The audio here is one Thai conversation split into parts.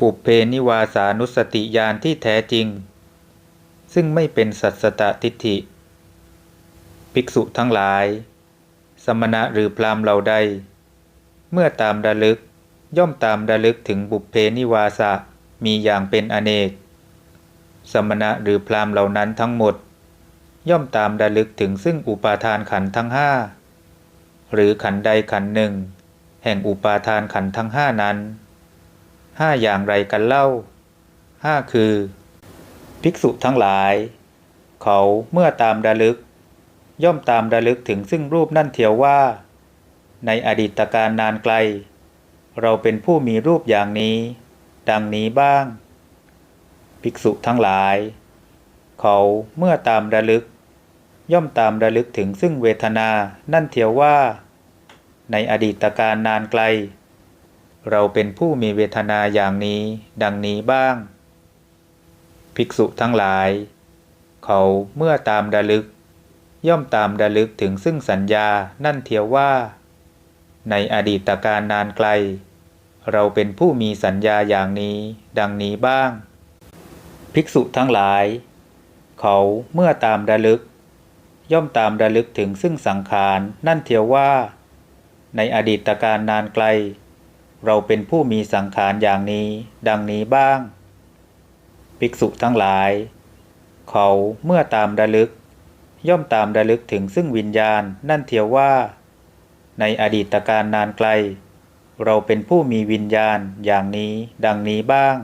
ปุเพนิวาสานุสติญาณที่แท้จริง ซึ่งไม่เป็นสัตสตทิฏฐิ ภิกษุทั้งหลาย สมณะหรือพรามเหล่าใด เมื่อตามระลึกย่อมตามระลึกถึงบุพเพนิวาสะมีอย่างเป็นอเนก สมณะหรือพรามเหล่านั้นทั้งหมด ย่อมตามระลึกถึงซึ่งอุปาทานขันธ์ทั้งห้าหรือขันใดขันหนึ่ง แห่งอุปาทานขันธ์ทั้งห้านั้น ห้าอย่างไรกันเล่าห้าคือ ภิกษุทั้งหลาย เขาเมื่อตามระลึก ย่อมตามระลึกถึงซึ่งรูปนั่นเทียวว่า ในอดีตการนานไกล เราเป็นผู้มีรูปอย่างนี้ ดังนี้บ้าง ภิกษุทั้งหลาย เขาเมื่อตามระลึก ย่อมตามระลึกถึงซึ่งเวทนานั่นเทียวว่า ในอดีตการนานไกล เราเป็นผู้มีเวทนาอย่างนี้ ดังนี้บ้าง ภิกษุทั้งหลาย เขาเมื่อตามระลึก ย่อมตามระลึกถึงซึ่งสัญญานั่นเทียวว่า ในอดีตการนานไกล เราเป็นผู้มีสัญญาอย่างนี้ ดังนี้บ้าง ภิกษุทั้งหลาย เขาเมื่อตามระลึก ย่อมตามระลึกถึงซึ่งสังขารนั่นเทียวว่า ในอดีตการนานไกล เราเป็นผู้มีสังขารอย่างนี้ ดังนี้บ้าง ภิกษุทั้งหลาย เขาเมื่อตามระลึก ย่อมตามระลึกถึงซึ่งวิญญาณนั่นเทียวว่า ในอดีตการนานไกล เราเป็นผู้มีวิญญาณอย่างนี้ ดังนี้บ้าง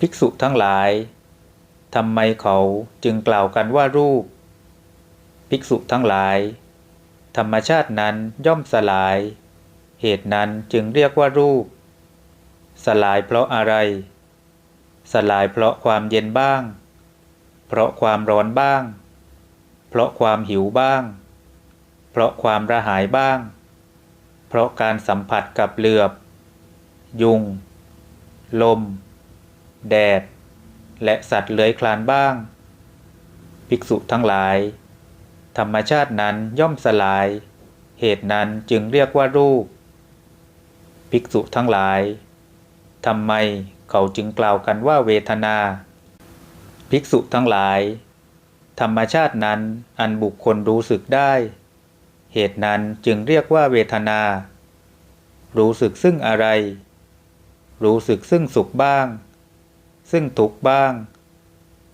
ภิกษุทั้งหลายทำไมเขาจึงกล่าวกันว่ารูป ภิกษุทั้งหลาย ธรรมชาตินั้นย่อมสลาย เหตุนั้นจึงเรียกว่ารูป สลายเพราะอะไร สลายเพราะความเย็นบ้าง เพราะความร้อนบ้าง เพราะความหิวบ้าง เพราะความระหายบ้าง เพราะการสัมผัสกับเหลือบ ยุง ลม แดด และสัตว์เลื้อยคลานบ้าง ภิกษุทั้งหลาย ธรรมชาตินั้นย่อมสลาย เหตุนั้นจึงเรียกว่ารูป ภิกษุทั้งหลายทำไมเขาจึงกล่าวกันว่าเวทนา ภิกษุทั้งหลาย ธรรมชาตินั้นอันบุคคลรู้สึกได้ เหตุนั้นจึงเรียกว่าเวทนา รู้สึกซึ่งอะไร รู้สึกซึ่งสุขบ้าง ซึ่งทุกข์บ้าง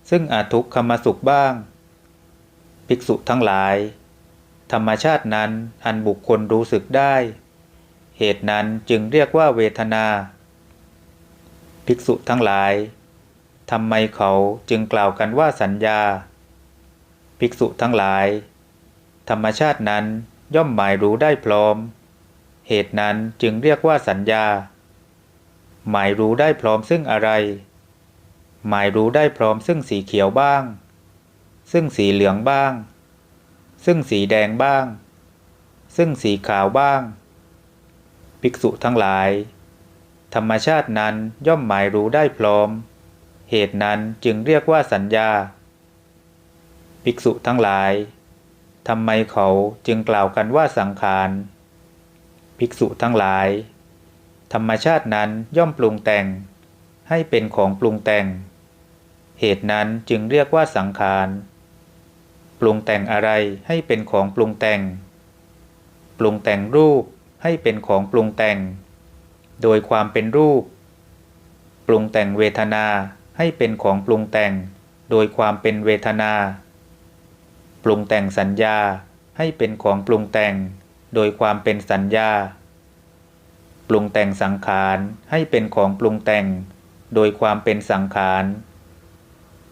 ซึ่งอาทุกขมสุขบ้าง ภิกษุทั้งหลาย ธรรมชาตินั้นอันบุคคลรู้สึกได้ เหตุนั้นจึงเรียกว่าเวทนา ภิกษุทั้งหลายทำไมเขาจึงกล่าวกันว่าสัญญา ภิกษุทั้งหลาย ธรรมชาตินั้นย่อมหมายรู้ได้พร้อม เหตุนั้นจึงเรียกว่าสัญญา หมายรู้ได้พร้อมซึ่งอะไร หมายรู้ได้พร้อมซึ่งสีเขียวบ้าง ซึ่งสีเหลืองบ้าง ซึ่งสีแดงบ้าง ซึ่งสีขาวบ้าง ภิกษุทั้งหลาย ธรรมชาตินั้นย่อมหมายรู้ได้พร้อม เหตุนั้นจึงเรียกว่าสัญญา ภิกษุทั้งหลายทำไมเขาจึงกล่าวกันว่าสังขาร ภิกษุทั้งหลาย ธรรมชาตินั้นย่อมปรุงแต่ง ให้เป็นของปรุงแต่ง เหตุนั้นจึงเรียกว่าสังขารปรุงแต่งอะไรให้เป็นของปรุงแต่ง ปรุงแต่งรูป ให้เป็นของปรุงแต่ง โดยความเป็นรูป ปรุงแต่งเวทนาให้เป็นของปรุงแต่ง โดยความเป็นเวทนา ปรุงแต่งสัญญาให้เป็นของปรุงแต่ง โดยความเป็นสัญญา ปรุงแต่งสังขารให้เป็นของปรุงแต่ง โดยความเป็นสังขาร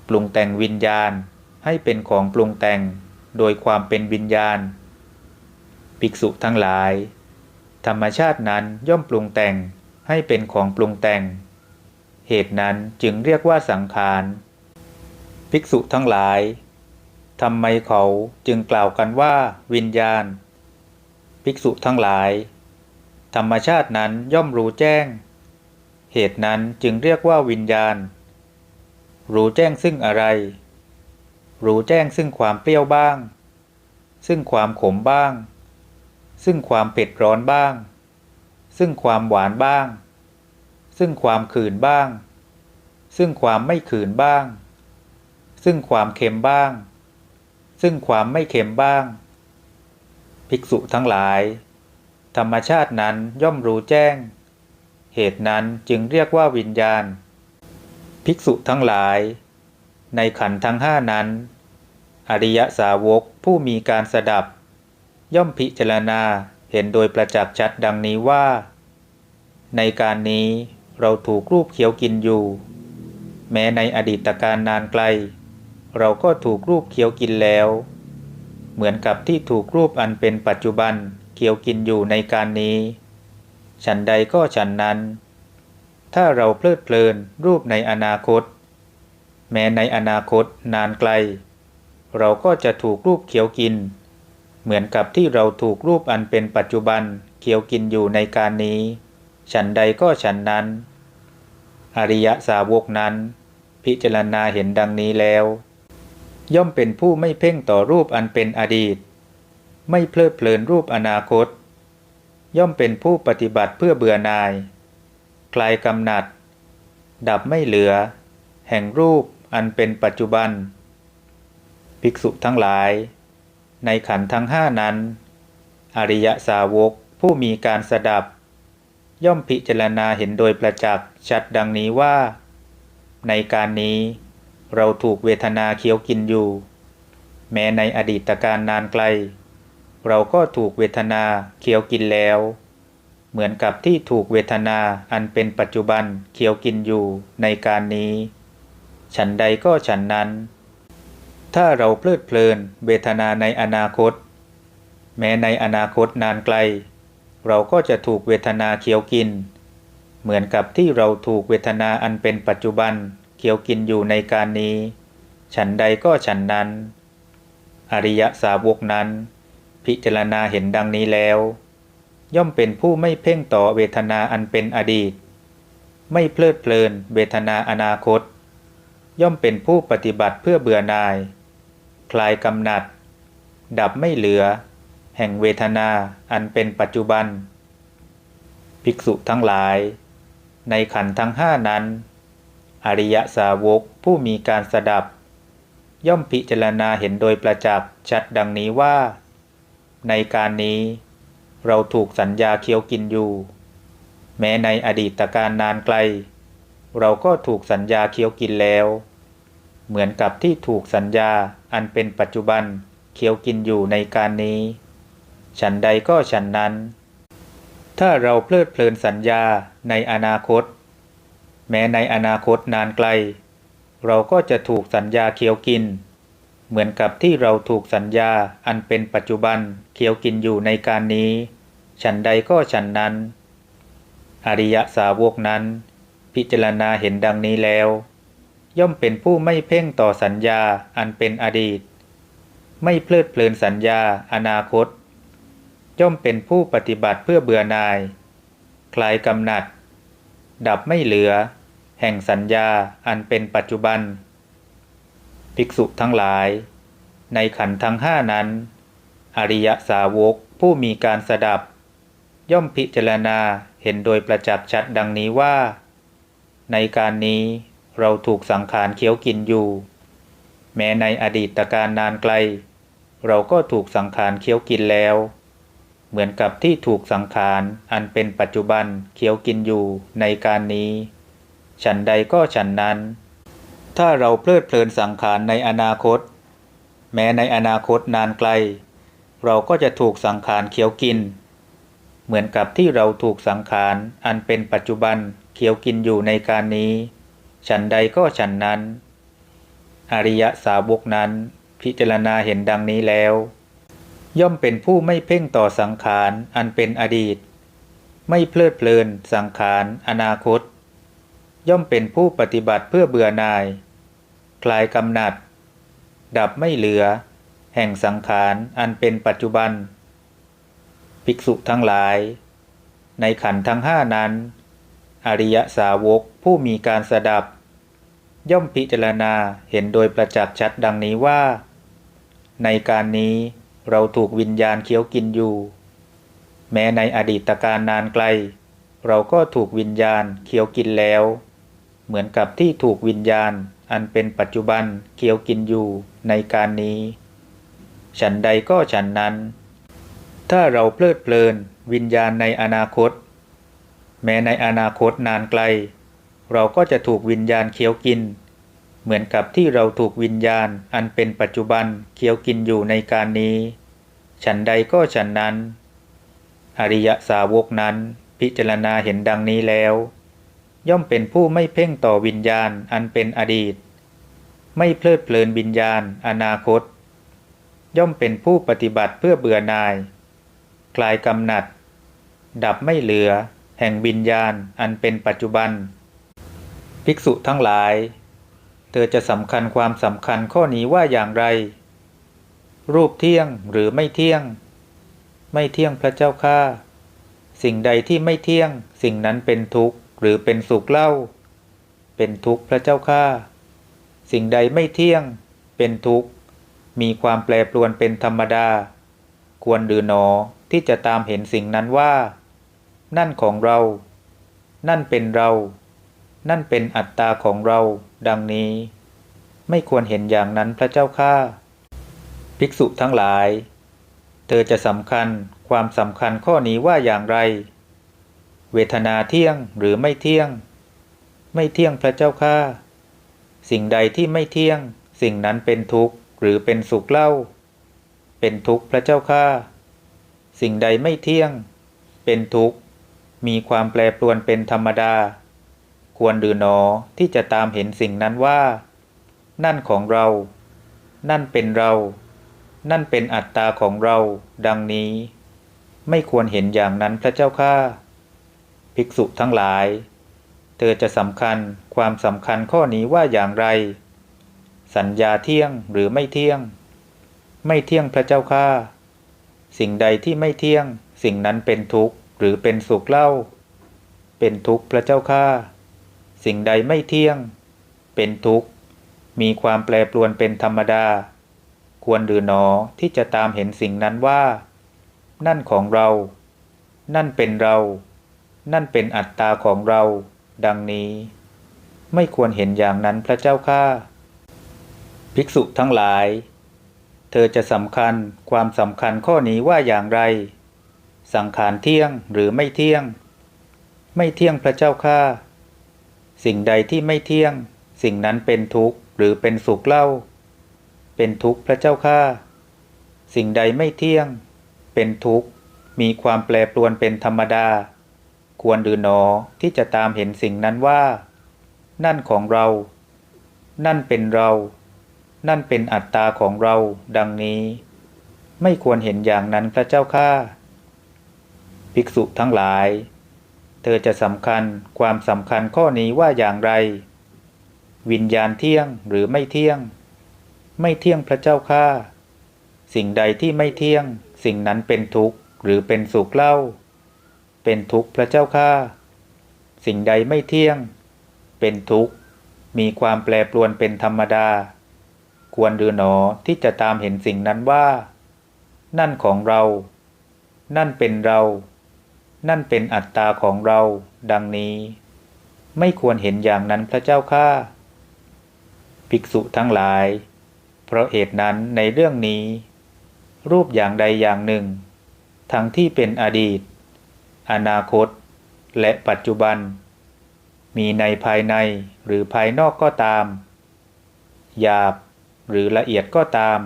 ปรุงแต่งวิญญาณให้เป็นของปรุงแต่ง โดยความเป็นวิญญาณ ภิกษุทั้งหลาย ธรรมชาตินั้นย่อมปรุงแต่งให้เป็นของปรุงแต่ง เหตุนั้นจึงเรียกว่าสังขาร ภิกษุทั้งหลายทำไมเขาจึงกล่าวกันว่าวิญญาณ ภิกษุทั้งหลาย ธรรมชาตินั้นย่อมรู้แจ้ง เหตุนั้นจึงเรียกว่าวิญญาณ รู้แจ้งซึ่งอะไร รู้แจ้งซึ่งความเปรี้ยวบ้าง ซึ่งความขมบ้าง ซึ่งความเผ็ดร้อนบ้าง ซึ่งความหวานบ้าง ซึ่งความขื่นบ้าง ซึ่งความไม่ขื่นบ้าง ซึ่งความเค็มบ้าง ซึ่งความไม่เค็มบ้าง ภิกษุทั้งหลาย ธรรมชาตินั้นย่อมรู้แจ้ง เหตุนั้นจึงเรียกว่าวิญญาณ ภิกษุทั้งหลาย ในขันธ์ทั้งห้านั้น อริยสาวกผู้มีการสดับ ย่อมพิจารณาเห็นโดยประจักษ์ชัดดังนี้ว่า ในการนี้เราถูกรูปเขียวกินอยู่ แม้ในอดีตการนานไกล เราก็ถูกรูปเขียวกินแล้ว เหมือนกับที่ถูกรูปอันเป็นปัจจุบันเขียวกินอยู่ในการนี้ ฉันใดก็ฉันนั้น ถ้าเราเพลิดเพลินรูปในอนาคต แม้ในอนาคตนานไกล เราก็จะถูกรูปเขียวกิน เหมือนกับที่เราถูกรูปอันเป็นปัจจุบันเขียวกินอยู่ในการนี้ ฉันใดก็ฉันนั้น อริยสาวกนั้น พิจารณาเห็นดังนี้แล้ว ย่อมเป็นผู้ไม่เพ่งต่อรูปอันเป็นอดีต ไม่เพลิดเพลินรูปอนาคต ย่อมเป็นผู้ปฏิบัติเพื่อเบื่อนาย คลายกำหนัด ดับไม่เหลือ แห่งรูปอันเป็นปัจจุบัน ภิกษุทั้งหลาย ในขันธ์ทั้งห้านั้น อริยสาวกผู้มีการสดับ ย่อมพิจารณาเห็นโดยประจักษ์ชัดดังนี้ว่า ในการนี้ เราถูกเวทนาเคี้ยวกินอยู่ แม้ในอดีตการนานไกล เราก็ถูกเวทนาเคี้ยวกินแล้ว เหมือนกับที่ถูกเวทนาอันเป็นปัจจุบันเคี้ยวกินอยู่ในการนี้ ฉันใดก็ฉันนั้น ถ้าเราเพลิดเพลินเวทนาในอนาคต แม้ในอนาคตนานไกล เราก็จะถูกเวทนาเคี้ยวกิน เหมือนกับที่เราถูกเวทนาอันเป็นปัจจุบันเคี้ยวกินอยู่ในการนี้ ฉันใดก็ฉันนั้น อริยสาวกนั้น พิจารณาเห็นดังนี้แล้ว ย่อมเป็นผู้ไม่เพ่งต่อเวทนาอันเป็นอดีต ไม่เพลิดเพลินเวทนาอนาคต ย่อมเป็นผู้ปฏิบัติเพื่อเบื่อหน่าย คลายกำหนัด ดับไม่เหลือ แห่งเวทนาอันเป็นปัจจุบัน ภิกษุทั้งหลาย ในขันธ์ทั้งห้านั้น อริยสาวกผู้มีการสดับ ย่อมพิจารณาเห็นโดยประจักษ์ชัดดังนี้ว่า ในการนี้เราถูกสัญญาเคี้ยวกินอยู่ แม้ในอดีตการนานไกล เราก็ถูกสัญญาเคี้ยวกินแล้ว เหมือนกับที่ถูกสัญญาอันเป็นปัจจุบันเคี้ยวกินอยู่ในการนี้ ฉันใดก็ฉันนั้น ถ้าเราเพลิดเพลินสัญญาในอนาคต แม้ในอนาคตนานไกล เราก็จะถูกสัญญาเคี้ยวกิน เหมือนกับที่เราถูกสัญญาอันเป็นปัจจุบันเคี้ยวกินอยู่ในการนี้ ฉันใดก็ฉันนั้น อริยสาวกนั้น พิจารณาเห็นดังนี้แล้ว ย่อมเป็นผู้ไม่เพ่งต่อสัญญาอันเป็นอดีต ไม่เพลิดเพลินสัญญาอนาคต ย่อมเป็นผู้ปฏิบัติเพื่อเบื่อนาย คลายกำหนัด ดับไม่เหลือ แห่งสัญญาอันเป็นปัจจุบัน ภิกษุทั้งหลาย ในขันธ์ทั้งห้านั้น อริยสาวกผู้มีการสดับ ย่อมพิจารณาเห็นโดยประจักษ์ชัดดังนี้ว่า ในการนี้ เราถูกสังขารเคี้ยวกินอยู่ แม้ในอดีตการนานไกล เราก็ถูกสังขารเคี้ยวกินแล้ว เหมือนกับที่ถูกสังขารอันเป็นปัจจุบันเคี้ยวกินอยู่ในการนี้ ฉันใดก็ฉันนั้น ถ้าเราเพลิดเพลินสังขารในอนาคต แม้ในอนาคตนานไกล เราก็จะถูกสังขารเคี้ยวกิน เหมือนกับที่เราถูกสังขารอันเป็นปัจจุบันเคี้ยวกินอยู่ในการนี้ ฉันใดก็ฉันนั้น อริยสาวกนั้น พิจารณาเห็นดังนี้แล้ว ย่อมเป็นผู้ไม่เพ่งต่อสังขารอันเป็นอดีต ไม่เพลิดเพลินสังขารอนาคต ย่อมเป็นผู้ปฏิบัติเพื่อเบื่อหน่าย คลายกำหนัด ดับไม่เหลือ แห่งสังขารอันเป็นปัจจุบัน ภิกษุทั้งหลาย ในขันธ์ทั้งห้านั้น อริยสาวกผู้มีการสดับ ย่อมพิจารณาเห็นโดยประจักษ์ชัดดังนี้ว่า ในการนี้เราถูกวิญญาณเคี้ยวกินอยู่ แม้ในอดีตการนานไกล เราก็ถูกวิญญาณเคี้ยวกินแล้ว เหมือนกับที่ถูกวิญญาณอันเป็นปัจจุบันเคี้ยวกินอยู่ในการนี้ ฉันใดก็ฉันนั้น ถ้าเราเพลิดเพลินวิญญาณในอนาคต แม้ในอนาคตนานไกล เราก็จะถูกวิญญาณเคี้ยวกิน เหมือนกับที่เราถูกวิญญาณอันเป็นปัจจุบันเคี้ยวกินอยู่ในการนี้ ฉันใดก็ฉันนั้น อริยสาวกนั้นพิจารณาเห็นดังนี้แล้ว ย่อมเป็นผู้ไม่เพ่งต่อวิญญาณอันเป็นอดีต ไม่เพลิดเพลินวิญญาณอนาคต ย่อมเป็นผู้ปฏิบัติเพื่อเบื่อนาย คลายกำหนัด ดับไม่เหลือ แห่งวิญญาณอันเป็นปัจจุบัน ภิกษุทั้งหลาย เธอจะสำคัญความสำคัญข้อนี้ว่าอย่างไร รูปเที่ยงหรือไม่เที่ยง ไม่เที่ยงพระเจ้าข้าสิ่งใดที่ไม่เที่ยง สิ่งนั้นเป็นทุกข์หรือเป็นสุขเล่า เป็นทุกข์พระเจ้าข้าสิ่งใดไม่เที่ยง เป็นทุกข์ มีความแปรปรวนเป็นธรรมดา ควรหรือหนอที่จะตามเห็นสิ่งนั้นว่า นั่นของเรา นั่นเป็นเรา นั่นเป็นอัตตาของเรา ดังนี้ ไม่ควรเห็นอย่างนั้นพระเจ้าข้าภิกษุทั้งหลาย เธอจะสำคัญความสำคัญข้อนี้ว่าอย่างไร เวทนาเที่ยงหรือไม่เที่ยง ไม่เที่ยงพระเจ้าข้าสิ่งใดที่ไม่เที่ยง สิ่งนั้นเป็นทุกข์หรือเป็นสุขเล่า เป็นทุกข์พระเจ้าข้าสิ่งใดไม่เที่ยง เป็นทุกข์ มีความแปรปรวนเป็นธรรมดา ควรหรือหนอที่จะตามเห็นสิ่งนั้นว่า นั่นของเรา นั่นเป็นเรา นั่นเป็นอัตตาของเรา ดังนี้ ไม่ควรเห็นอย่างนั้นพระเจ้าข้าภิกษุทั้งหลาย เธอจะสำคัญความสำคัญข้อนี้ว่าอย่างไร สัญญาเที่ยงหรือไม่เที่ยง ไม่เที่ยงพระเจ้าข้าสิ่งใดที่ไม่เที่ยงสิ่งนั้นเป็นทุกข์ หรือเป็นสุขเล่า เป็นทุกข์พระเจ้าข้าสิ่งใดไม่เที่ยง เป็นทุกข์ มีความแปรปรวนเป็นธรรมดา ควรหรือหนอที่จะตามเห็นสิ่งนั้นว่า นั่นของเรา นั่นเป็นเรา นั่นเป็นอัตตาของเรา ดังนี้ ไม่ควรเห็นอย่างนั้นพระเจ้าข้าภิกษุทั้งหลาย เธอจะสำคัญความสำคัญข้อนี้ว่าอย่างไร สังขารเที่ยงหรือไม่เที่ยง ไม่เที่ยงพระเจ้าข้าสิ่งใดที่ไม่เที่ยง สิ่งนั้นเป็นทุกข์หรือเป็นสุขเล่า เป็นทุกข์พระเจ้าข้าสิ่งใดไม่เที่ยง เป็นทุกข์มีความแปรปรวนเป็นธรรมดา ควรหรือหนอที่จะตามเห็นสิ่งนั้นว่า นั่นของเรา นั่นเป็นเรา นั่นเป็นอัตตาของเรา ดังนี้ ไม่ควรเห็นอย่างนั้นพระเจ้าข้า ภิกษุทั้งหลาย เธอจะสำคัญความสำคัญข้อนี้ว่าอย่างไร วิญญาณเที่ยงหรือไม่เที่ยง ไม่เที่ยงพระเจ้าข้าสิ่งใดที่ไม่เที่ยง สิ่งนั้นเป็นทุกข์หรือเป็นสุขเล่า เป็นทุกข์พระเจ้าข้าสิ่งใดไม่เที่ยง เป็นทุกข์ มีความแปรปรวนเป็นธรรมดา ควรหรือหนอที่จะตามเห็นสิ่งนั้นว่า นั่นของเรา นั่นเป็นเรา นั่นเป็นอัตตาของเรา ดังนี้ ไม่ควรเห็นอย่างนั้นพระเจ้าข้าภิกษุทั้งหลาย เพราะเหตุนั้นในเรื่องนี้ รูปอย่างใดอย่างหนึ่ง ทั้งที่เป็นอดีต อนาคต และปัจจุบัน มีในภายในหรือภายนอกก็ตาม หยาบหรือละเอียดก็ตาม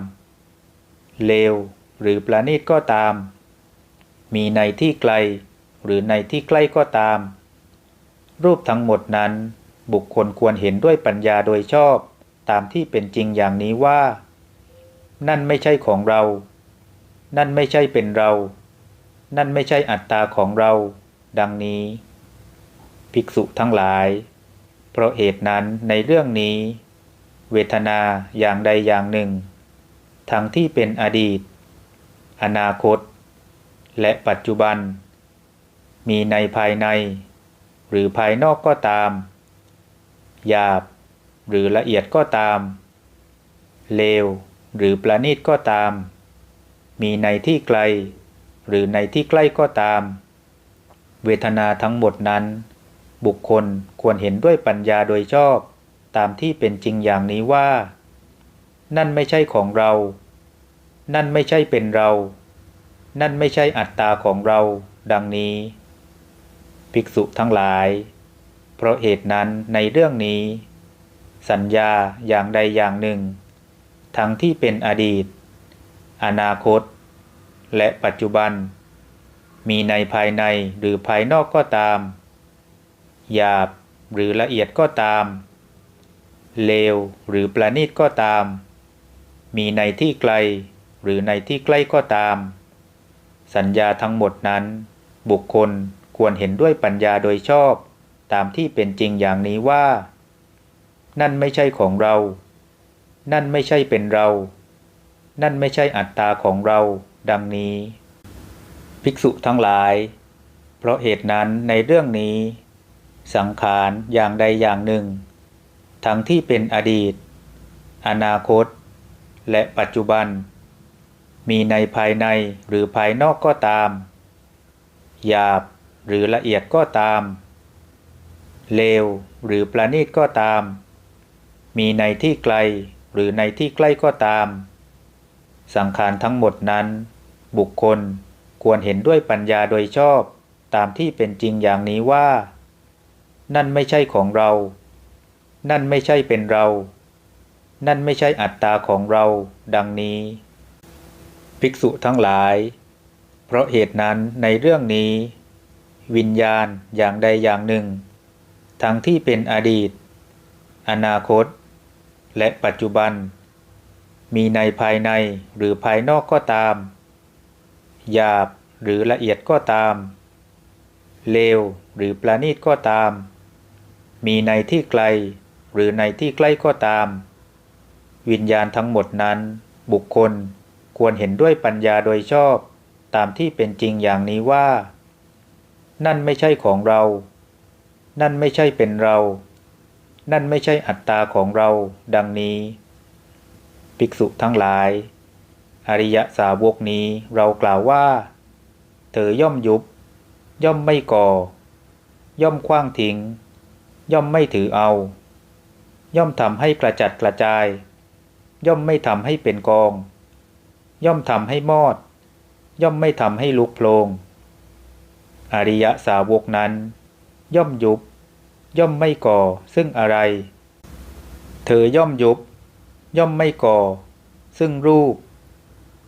เลวหรือประณีตก็ตาม มีในที่ไกล หรือในที่ใกล้ก็ตาม รูปทั้งหมดนั้น บุคคลควรเห็นด้วยปัญญาโดยชอบ ตามที่เป็นจริงอย่างนี้ว่า นั่นไม่ใช่ของเรา นั่นไม่ใช่เป็นเรา นั่นไม่ใช่อัตตาของเรา ดังนี้ ภิกษุทั้งหลาย เพราะเหตุนั้นในเรื่องนี้ เวทนาอย่างใดอย่างหนึ่ง ทั้งที่เป็นอดีต อนาคต และปัจจุบัน มีในภายใน หรือภายนอกก็ตาม หยาบ หรือละเอียดก็ตาม เลว หรือประณีตก็ตาม มีในที่ไกล หรือในที่ใกล้ก็ตาม เวทนาทั้งหมดนั้น บุคคลควรเห็นด้วยปัญญาโดยชอบตามที่เป็นจริงอย่างนี้ว่า นั่นไม่ใช่ของเรา นั่นไม่ใช่เป็นเรา นั่นไม่ใช่อัตตาของเรา ดังนี้ ภิกษุทั้งหลาย เพราะเหตุนั้นในเรื่องนี้ สัญญาอย่างใดอย่างหนึ่ง ทั้งที่เป็นอดีต อนาคต และปัจจุบัน มีในภายในหรือภายนอกก็ตาม หยาบหรือละเอียดก็ตาม เลวหรือประณีตก็ตาม มีในที่ไกลหรือในที่ใกล้ก็ตาม สัญญาทั้งหมดนั้น บุคคล ควรเห็นด้วยปัญญาโดยชอบ ตามที่เป็นจริงอย่างนี้ว่า นั่นไม่ใช่ของเรา นั่นไม่ใช่เป็นเรา นั่นไม่ใช่อัตตาของเรา ดังนี้ ภิกษุทั้งหลาย เพราะเหตุนั้นในเรื่องนี้ สังขารอย่างใดอย่างหนึ่ง ทั้งที่เป็นอดีต อนาคต และปัจจุบัน มีในภายในหรือภายนอกก็ตามหยาบ หรือละเอียดก็ตาม เลวหรือประณีตก็ตาม มีในที่ไกลหรือในที่ใกล้ก็ตาม สังขารทั้งหมดนั้น บุคคลควรเห็นด้วยปัญญาโดยชอบตามที่เป็นจริงอย่างนี้ว่า นั่นไม่ใช่ของเรา นั่นไม่ใช่เป็นเรา นั่นไม่ใช่อัตตาของเราดังนี้ ภิกษุทั้งหลาย เพราะเหตุนั้นในเรื่องนี้ วิญญาณอย่างใดอย่างหนึ่ง ทั้งที่เป็นอดีต อนาคต และปัจจุบัน มีในภายในหรือภายนอกก็ตาม หยาบหรือละเอียดก็ตาม เลวหรือประณีตก็ตาม มีในที่ไกลหรือในที่ใกล้ก็ตาม วิญญาณทั้งหมดนั้น บุคคลควรเห็นด้วยปัญญาโดยชอบ ตามที่เป็นจริงอย่างนี้ว่า นั่นไม่ใช่ของเรา นั่นไม่ใช่เป็นเรา นั่นไม่ใช่อัตตาของเรา ดังนี้ ภิกษุทั้งหลาย อริยสาวกนี้เรากล่าวว่า เธอย่อมยุบ ย่อมไม่ก่อ ย่อมคว้างทิ้ง ย่อมไม่ถือเอา ย่อมทำให้กระจัดกระจาย ย่อมไม่ทำให้เป็นกอง ย่อมทำให้มอด ย่อมไม่ทำให้ลุกโพลง อริยสาวกนั้น ย่อมยุบ ย่อมไม่ก่อซึ่งอะไร เธอย่อมยุบ ย่อมไม่ก่อ ซึ่งรูป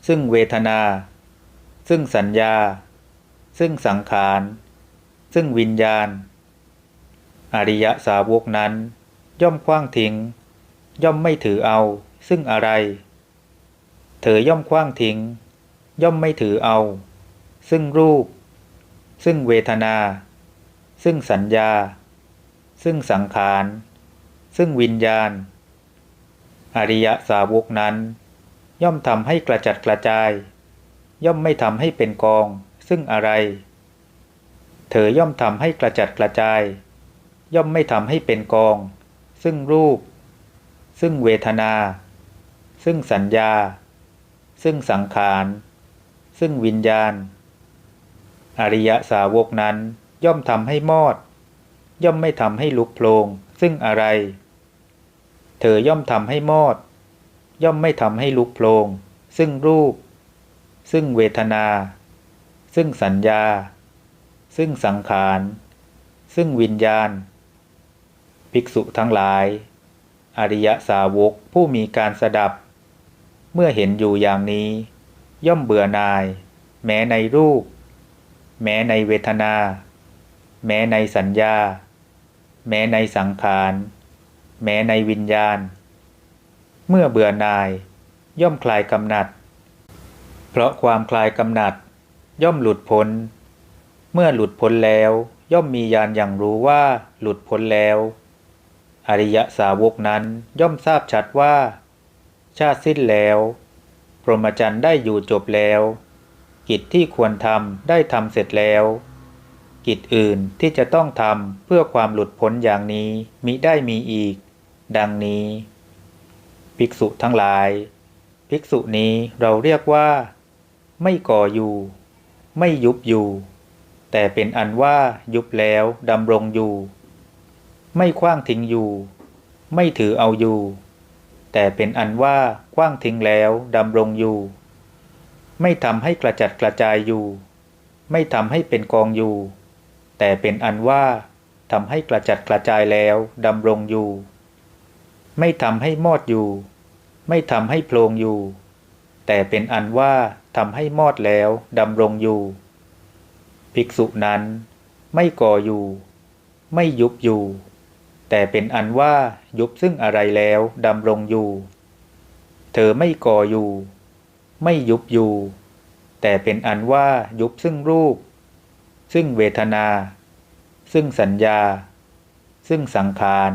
ซึ่งเวทนา ซึ่งสัญญา ซึ่งสังขาร ซึ่งวิญญาณ อริยสาวกนั้น ย่อมคว้างทิ้ง ย่อมไม่ถือเอา ซึ่งอะไร เธอย่อมคว้างทิ้ง ย่อมไม่ถือเอา ซึ่งรูป ซึ่งเวทนา ซึ่งสัญญา ซึ่งสังขาร ซึ่งวิญญาณ อริยสาวกนั้น ย่อมทำให้กระจัดกระจาย ย่อมไม่ทำให้เป็นกอง ซึ่งอะไร เธอย่อมทำให้กระจัดกระจาย ย่อมไม่ทำให้เป็นกอง ซึ่งรูป ซึ่งเวทนา ซึ่งสัญญา ซึ่งสังขาร ซึ่งวิญญาณ อริยสาวกนั้น ย่อมทำให้มอด ย่อมไม่ทำให้ลุกโพลงซึ่งอะไร เธอย่อมทำให้มอด ย่อมไม่ทำให้ลุกโพลงซึ่งรูป ซึ่งเวทนา ซึ่งสัญญา ซึ่งสังขาร ซึ่งวิญญาณ ภิกษุทั้งหลาย อริยสาวกผู้มีการสดับ เมื่อเห็นอยู่อย่างนี้ ย่อมเบื่อนาย แม้ในรูป แม้ในเวทนา แม้ในสัญญา แม้ในสังขาร แม้ในวิญญาณ เมื่อเบื่อนาย ย่อมคลายกำหนัด เพราะความคลายกำหนัด ย่อมหลุดพ้น เมื่อหลุดพ้นแล้วย่อมมีญาณอย่างรู้ว่าหลุดพ้นแล้ว อริยสาวกนั้นย่อมทราบชัดว่า ชาติสิ้นแล้ว พรหมจรรย์ได้อยู่จบแล้ว กิจที่ควรทำได้ทำเสร็จแล้ว กิจอื่นที่จะต้องทำเพื่อความหลุดพ้นอย่างนี้มิได้มีอีก ดังนี้ ภิกษุทั้งหลาย ภิกษุนี้เราเรียกว่า ไม่ก่ออยู่ ไม่ยุบอยู่ แต่เป็นอันว่ายุบแล้วดำรงอยู่ ไม่คว้างทิ้งอยู่ ไม่ถือเอาอยู่ แต่เป็นอันว่าคว้างทิ้งแล้วดำรงอยู่ ไม่ทำให้กระจัดกระจายอยู่ ไม่ทำให้เป็นกองอยู่ แต่เป็นอันว่าทำให้กระจัดกระจายแล้วดำรงอยู่ ไม่ทำให้มอดอยู่ ไม่ทำให้โพลงอยู่ แต่เป็นอันว่าทำให้มอดแล้วดำรงอยู่ ภิกษุนั้น ไม่ก่ออยู่ ไม่ยุบอยู่ แต่เป็นอันว่ายุบซึ่งอะไรแล้วดำรงอยู่ เธอไม่ก่ออยู่ ไม่ยุบอยู่ แต่เป็นอันว่ายุบซึ่งรูป ซึ่งเวทนา ซึ่งสัญญา ซึ่งสังขาร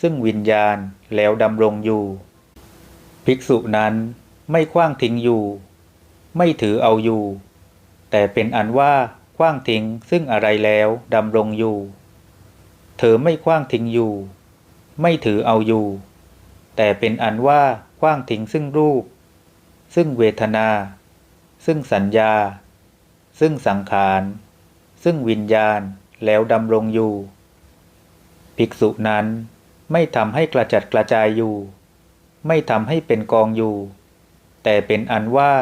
ซึ่งวิญญาณแล้วดำรงอยู่ ภิกษุนั้นไม่คว้างทิ้งอยู่ ไม่ถือเอาอยู่ แต่เป็นอันว่าคว้างทิ้งซึ่งอะไรแล้วดำรงอยู่ เธอไม่คว้างทิ้งอยู่ ไม่ถือเอาอยู่ แต่เป็นอันว่าคว้างทิ้งซึ่งรูป ซึ่งเวทนา ซึ่งสัญญา ซึ่งสังขาร ซึ่งวิญญาณแล้วดำรงอยู่ ภิกษุนั้นไม่ทำให้กระจัดกระจายอยู่ ไม่ทำให้เป็นกองอยู่ แต่เป็นอันว่า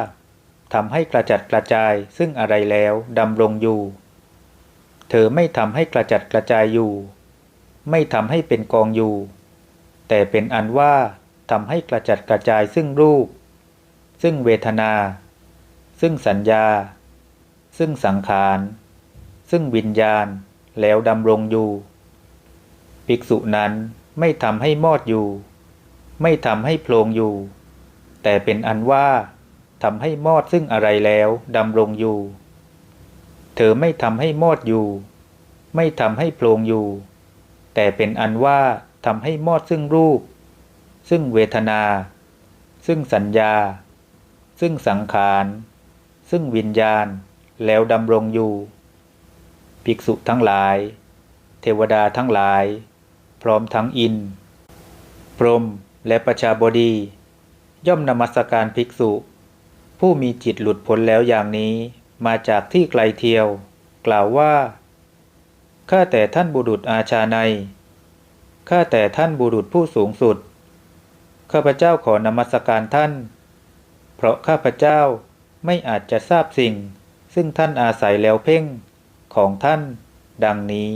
ทำให้กระจัดกระจายซึ่งอะไรแล้วดำรงอยู่ เธอไม่ทำให้กระจัดกระจายอยู่ ไม่ทำให้เป็นกองอยู่ แต่เป็นอันว่าทำให้กระจัดกระจายซึ่งรูป ซึ่งเวทนา ซึ่งสัญญา ซึ่งสังขาร ซึ่งวิญญาณแล้วดำรงอยู่ ภิกษุนั้นไม่ทำให้มอดอยู่ ไม่ทำให้โพลงอยู่ แต่เป็นอันว่าทำให้มอดซึ่งอะไรแล้วดำรงอยู่ เธอไม่ทำให้มอดอยู่ ไม่ทำให้โพลงอยู่ แต่เป็นอันว่าทำให้มอดซึ่งรูป ซึ่งเวทนา ซึ่งสัญญา ซึ่งสังขาร ซึ่งวิญญาณแล้วดำรงอยู่ ภิกษุทั้งหลาย เทวดาทั้งหลาย พร้อมทั้งอินทร์พรหมและประชาบดี ย่อมนมัสการภิกษุ ผู้มีจิตหลุดพ้นแล้วอย่างนี้มาจากที่ไกลเทียว กล่าวว่า ข้าแต่ท่านบุรุษอาชาใน ข้าแต่ท่านบุรุษผู้สูงสุด ข้าพเจ้าขอนมัสการท่าน เพราะข้าพเจ้าไม่อาจจะทราบสิ่ง ซึ่งท่านอาศัยแล้วเพ่งของท่าน ดังนี้